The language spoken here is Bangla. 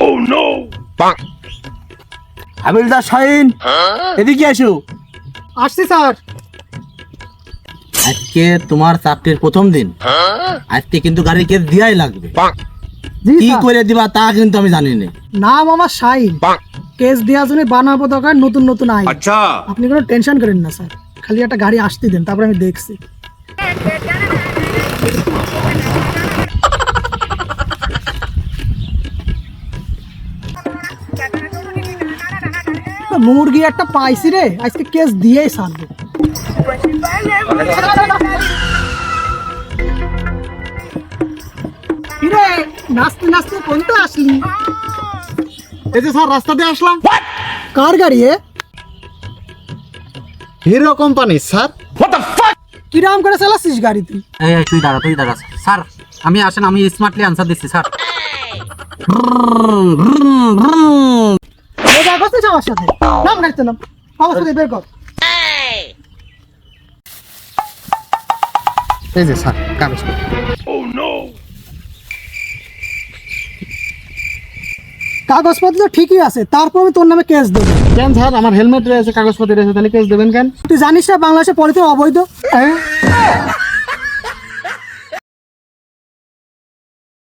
Oh, ও আজকে তোমার চাকরির প্রথম দিন। আজকে কিন্তু গাড়ির কেস দিয়াই লাগবে। কি করে দিবা তা কিন্তু আমি জানি না। নাম আমার শাহিন। কেস দেওয়ার জন্য বানাবো দরকার নতুন নতুন আইন। আচ্ছা। আপনি কোনো টেনশন করেন না স্যার। খালি একটা গাড়ি আসতে দেন তারপরে আমি দেখছি। মুরগি একটা পাইছি রে। আজকে কেস দিয়েই সারবো কিরে নাচতে নাচতে কোনটা আসলি? এই যে স্যার রাস্তা দিয়ে আসলাম। কার গাড়ি এ? Hero company sir. কিরাম করে চালাচ্ছিস গাড়ি তুই? এই এই, তুই দাঁড়া তুই দাঁড়া। স্যার আমি আসেন আমি স্মার্টলি আনসার দিচ্ছি স্যার। মজা করছিস আমার সাথে নাম নাম। আমার সাথে বের কর। এই যে স্যার কাগজ কাগজপত্র ঠিকই আছে তারপর আমি তোর নামে কেস দেবো। কেন স্যার? আমার হেলমেট রয়েছে কাগজপত্র রয়েছে তাহলে কেস দেবেন কেন? তুই জানিস না বাংলাদেশে পলিথিন অবৈধ?